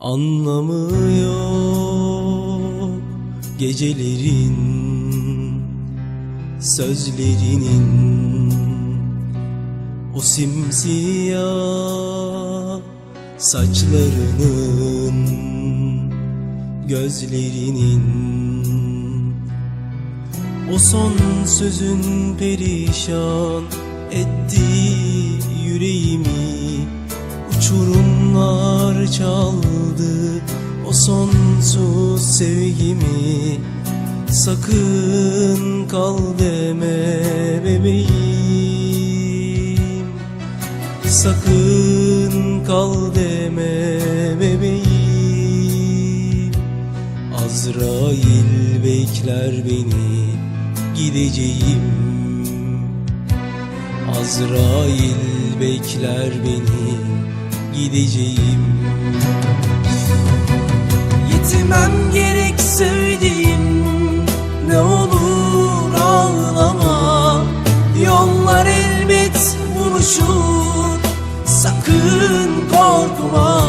Anlamı yok gecelerin sözlerinin. O simsiyah saçlarının gözlerinin. O son sözün perişan etti yüreğimi Uçurumlar çaldı o sonsuz sevgimi. Sakın kal deme bebeğim. Sakın kal deme bebeğim. Azrail bekler beni gideceğim. Azrail bekler beni gideceğim. Yitimem gerek sevdiğim ne olur ağlama. Yollar elbet buluşur sakın korkma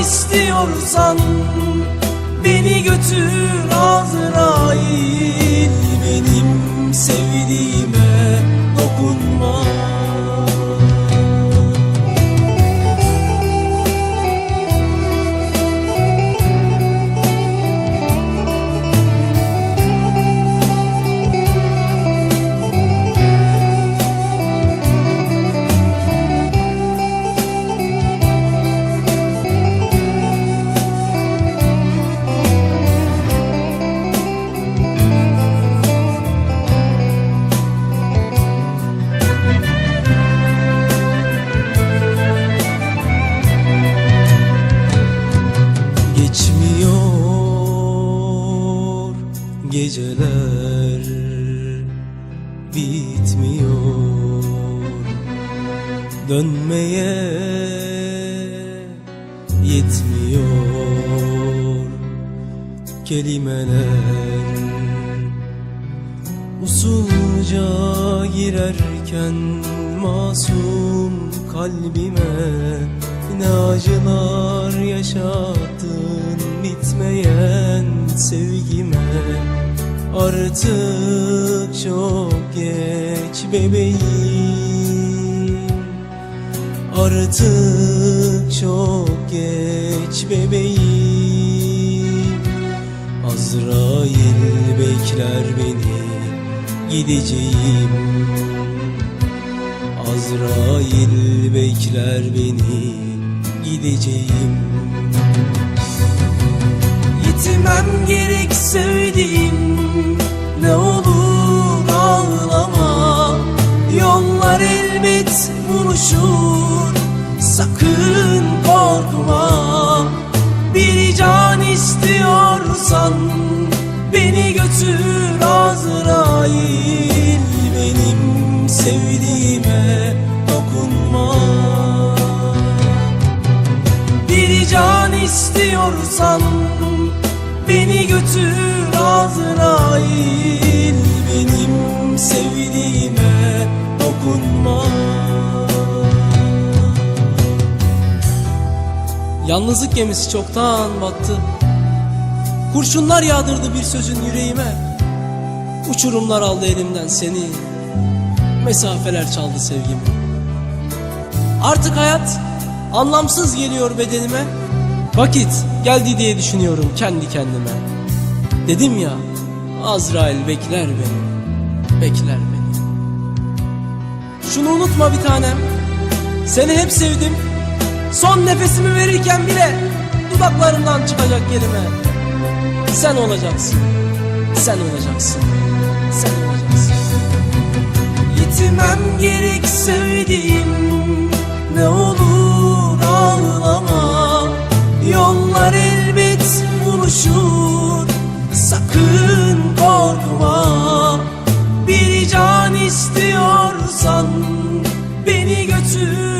istiyorsan Beni götür Azrail geceler bitmiyor. Dönmeye yetmiyor. Kelimeler usulca girerken masum kalbime ne acılar yaşattın bitmeyen sevgime Artık çok geç bebeğim. Artık çok geç bebeğim. Azrail bekler beni gideceğim. Azrail bekler beni gideceğim. Yitimem gerek korkma Bir can istiyorsan beni götür Azrail. Benim sevdiğime dokunma. Bir can istiyorsan Yalnızlık gemisi çoktan battı. Kurşunlar yağdırdı bir sözün yüreğime. Uçurumlar aldı elimden seni. Mesafeler çaldı sevgimi. Artık hayat anlamsız geliyor bedenime. Vakit geldi diye düşünüyorum kendi kendime. Dedim ya Azrail bekler beni Bekler beni. Şunu unutma bir tanem. Seni hep sevdim Son nefesimi verirken bile dudaklarımdan çıkacak kelime. Sen olacaksın. Sen olacaksın. Sen olacaksın. Gitmem gerek sevdiğim ne olur ağlama. Yollar elbet buluşur. Sakın korkma. Bir can istiyorsan beni götür.